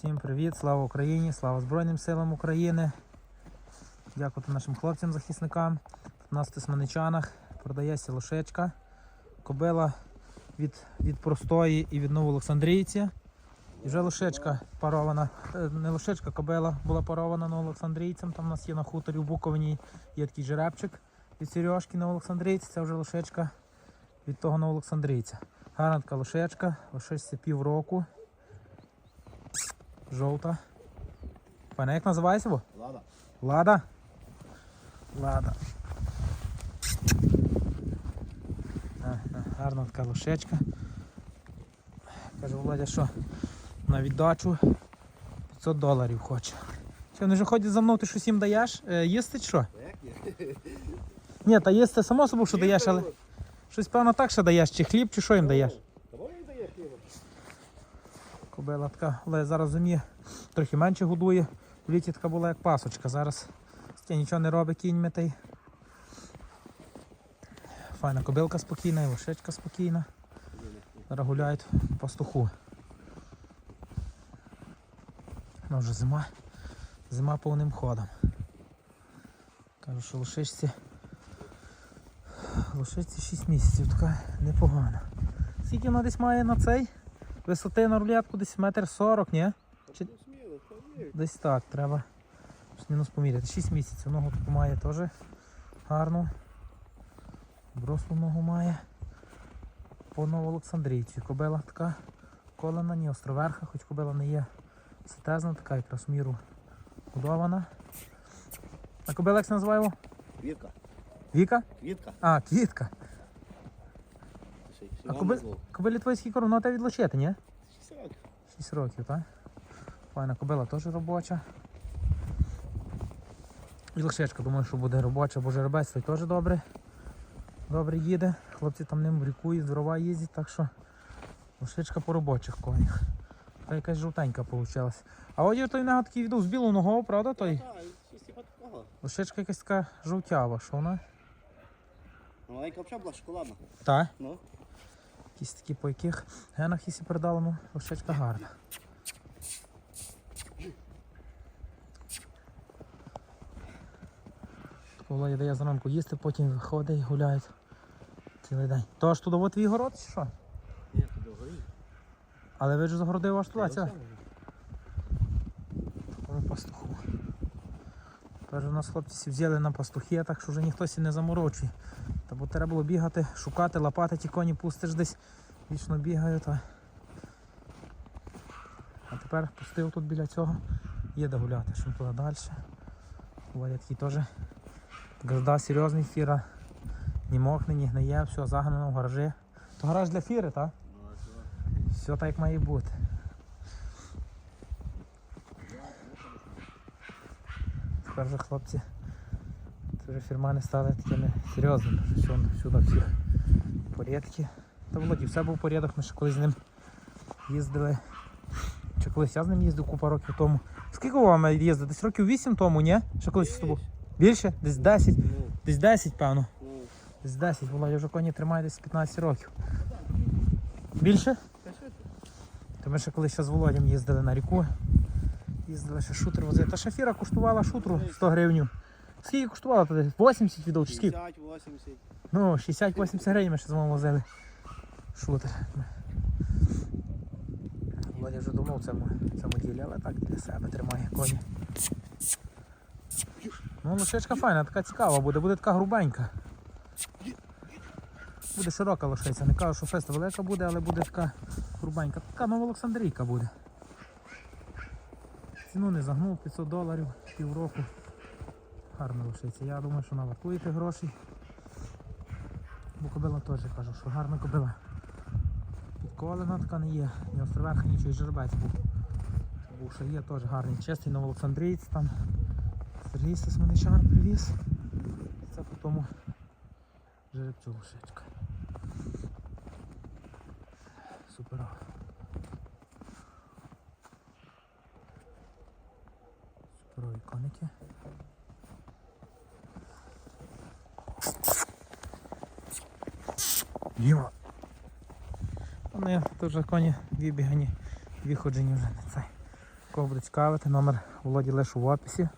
Всім привіт, слава Україні, слава Збройним силам України. Дякувати нашим хлопцям-захисникам. У нас в Тисманичанах продається лошечка. Кобила від, від простої і від Новоолександрійці. І вже лошечка парована, е, не лошечка, кобила була парована новоолександрійцям. Там у нас є на хуторі в Буковині є такий жеребчик від Сережки Новоолександрійці. Це вже лошечка від того Новоолександрійця. Гарна така лошечка, лошечці півроку. Жовта. Пане, як називається? бо? Лада. Лада? Лада. На, на, гарна така лошечка. Каже Володя, що на віддачу 500 доларів хоче. Що, вони вже ходять за мною, ти щось їм даєш? Е, їсти чи що? Ні, та їсти само собою, що даєш, але щось певно так ще даєш, чи хліб, чи що їм даєш? Кобила така, але зараз зимі трохи менше годує. В літі така була як пасочка. Зараз нічого не робить кінь метей. Файна кобилка спокійна, і лошечка спокійна. Зараз гуляють по. Ну вже зима. Зима повним ходом. Кажу, що лошичці. Лошичці 6 місяців, така непогана. Скільки вона десь має на цей? Висоти на рулетку десь метр сорок, ні? Чи-. Десь так, треба мінус поміряти. 6 місяців. Ногу таку має теж гарну. Брослу ногу має. По Новоолександрійці. Кобила така колена, ні островерха, хоч кобила не є ситезна, така якраз в міру годована. А кобила як це називаємо? Квітка. Віка? Квітка. А, квітка. А коби-. Кобилі твої скільки рівно те відлучити, ні? Шість років. 6 років, так? Файна кобила теж робоча. І лошечка, думаю, що буде робоча, бо жеребець той теж добре. Добре їде. Хлопці там ним брікують, дрова їздять, так що лошечка по робочих конях. Та якась жовтенька вийшла. А одір той в нього такий віду з білу ногою, правда? Той? Так. Лошечка якась така жовтява, що вона? Маленька взагалі була шоколадна. Та. Ну. Якісь такі по яких генах якщо передали, ну лошечка гарна. Володя дає зранку їсти, потім виходить і гуляють цілий день. То аж туди от твій город чи що? Ні, туди горі. Але ви ж загородив аж туди, Та це ось такому пастуху. Тепер у нас хлопці взяли на пастухи, так що вже ніхто сі не заморочує. Та бо треба було бігати, шукати, лапати ті коні, пустиш десь, вічно бігають. А, а тепер пустив тут біля цього, є де гуляти, що туди далі. Буває такий теж газда серйозний фіра. Ні мокне, ні гниє, все загнано в гаражі. То гараж для фіри, так? Все так як має бути. Тепер вже хлопці. Вже фірмани стали такими серйозними. Вже всюди, всіх порядки. Та Володі, все був порядок, ми ще колись з ним їздили. Чи колись я з ним їздив купа років тому. Скільки вам їздив? Десь років 8 тому, ні? Ще колись з тобою? Більше? Десь 10? Ну, Десь 10, певно. Десь 10, Володя вже коні тримає десь 15 років. Більше? Що? То ми ще колись з Володям їздили на ріку. Їздили ще шутер возити. Та шафіра коштувала шутру 100 гривень. Скільки коштувала тоді? 80 віддав чи скільки? 50, 80. Ну, 60-80 гривень ми ще з вами возили. Шутер. Володя вже давно в цьому, в цьому ділі, але так для себе тримає коні. Ну, лошечка файна, така цікава буде, буде така грубенька. Буде широка лошиця. Не кажу, що феста велика буде, але буде така грубенька. Така Новоолександрійка буде. Ціну не загнув 500 доларів півроку. Гарна лошиця. Я думаю, що тих грошей. Бо кобила теж кажу, що гарна кобила. Підколена така не є. Ні островерха, нічого, і жеребець був. Був ще є теж гарний. Чистий новоолександрійць там. Сергій Сосманичан привіз. Це по тому жеребцю лошечка. Суперова. Суперові коники. Діма. Вони дуже коні вибігані, виходжені вже не цей. Кого цікавити, номер Володі лише в описі.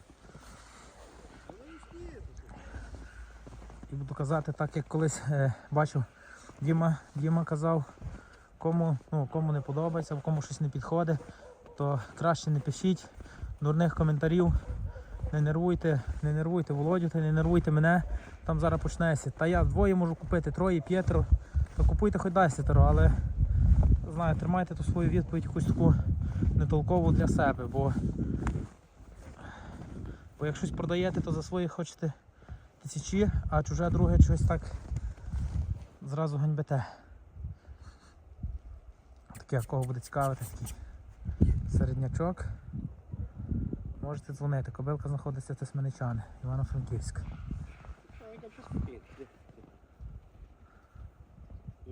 І буду казати так, як колись е, бачив, Діма, Діма казав, кому, ну, кому не подобається, кому щось не підходить, то краще не пишіть дурних коментарів. Не нервуйте, не нервуйте Володю, та не нервуйте мене. Там зараз почнеться. Та я двоє можу купити, троє, п'ятеро. То купуйте хоч десятеро, але знаю, тримайте ту свою відповідь якусь таку нетолкову для себе, бо, бо як щось продаєте, то за свої хочете тисячі, а чуже друге щось так зразу ганьбите. Таке, кого буде цікавити, такий середнячок. Можете дзвонити. Кобилка знаходиться в Тисменичани, Івано-Франківськ.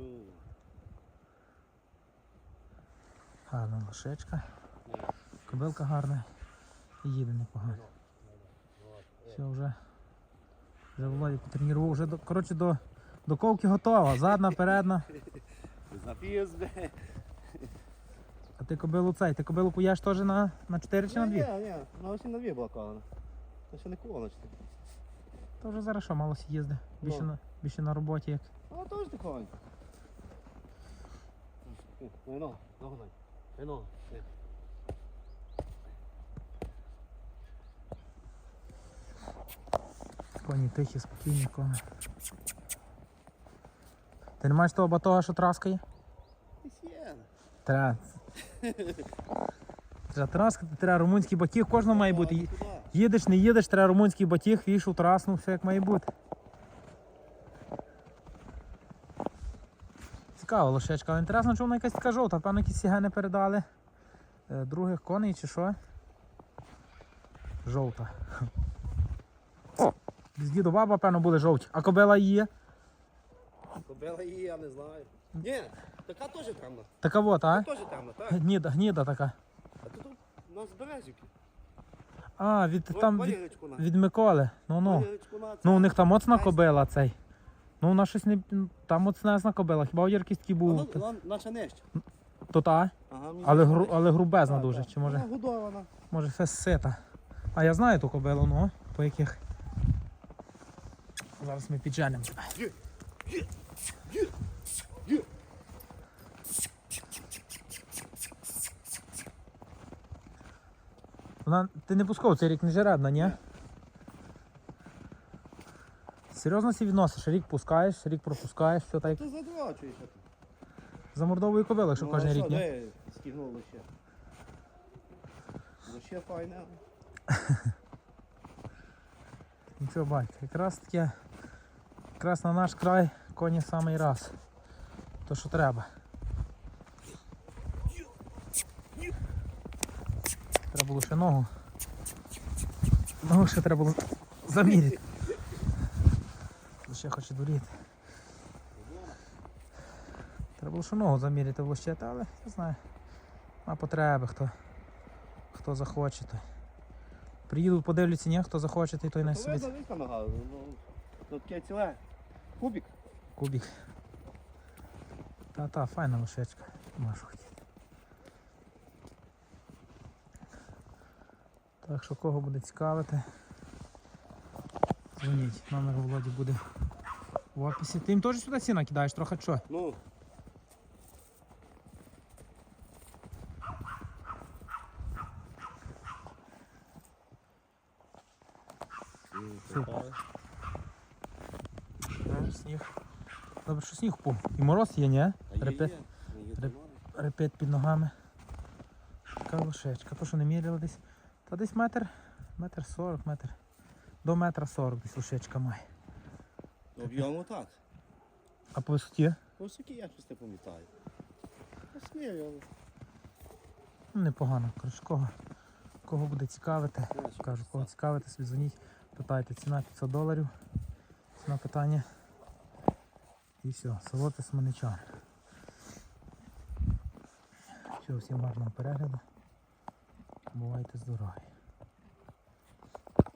Ну, Гарна лошечка. Кобилка гарна. І їде непогано. Все, вже. Вже Володя потренував. Вже коротше, до, до ковки готова. Задна, передна. А ти кобилу цей, ти кобилу куєш теж на, на 4 чи на 2? Ні, ні, на ось на дві блокована. Це ще не колоночка. То вже зараз що, мало їздить. Більше, Ну. на, більше на роботі як. А теж тихонько. Ну, ну, ні. Коні тихі, спокійні. Ти не маєш того батога, що траскає? Є. Треба. Треба траскати, треба румунський батіг, кожного має бути. Їдеш, не їдеш, треба румунський батіг, війшов, траснув, все як має бути. Цікаво лошечка, але інтересно, чому вона якась така жовта, певно якісь сігени передали. Е, Других коней чи що? Жовта. З діду баба, певно, були жовті. А кобила її? Кобила її, я не знаю. Ні, така теж темна. Така от, а? Теж темна, так. Гніда, гніда така. А тут у нас березівки. А, від там від, від Миколи. Ну ну. Ну, у них там моцна кобила цей. Ну, вона щось не. Там моцнезна кобила. Хіба Ярки такий був. Вона- вона Наша нижча. То та, Ага, мені але, гру, але грубезна Так, дуже. так. Чи може, Вона годована. може фесита. А я знаю ту кобилу, ну, по яких. Зараз ми підженемо тебе. Вона, ти не пускав цей рік не жеребна, ні? Серйозно сі відносиш? Рік пускаєш, рік пропускаєш, все так. Ти задрачуєш. а ти. За мордовою кобили, що Ну, кожен рік, що, ні? де стігнуло ще? Лише файне. Нічого батько, якраз таке, якраз на наш край коні самий раз. То що треба. Треба було ще ногу. Ногу ще треба було заміряти. Ще хоче дуріти. Треба було ще ногу заміряти влощити, але не знаю. На потреби, хто, хто захоче, той. Приїдуть, подивляться, ні, хто захоче, той той не То собі. Ну, таке ціле. Кубик. Кубик. Та-та, файна лошечка. Можу хотіти. Так що кого буде цікавити, дзвоніть. Номер Володі буде в описі. Ти їм теж сюди ціна кидаєш, трохи що? Ну. Супер. Е, Сніг. Добре, що сніг впав. І мороз є, ні? Репет, реп- репет під ногами. Така лошечка. То що не міряли десь. Та десь метр, метр сорок, метр. До метра сорок десь лошечка має. Об'єму так. А по висоті? Ось який я щось не пам'ятаю. Посмію, але. Ну, непогано. Коротше, кого, кого буде цікавити, кажу, кого цікавити, собі дзвоніть, питайте, ціна 500 доларів. Ціна питання. І все, село Тисменичан. Все, всім гарного перегляду. Бувайте здорові.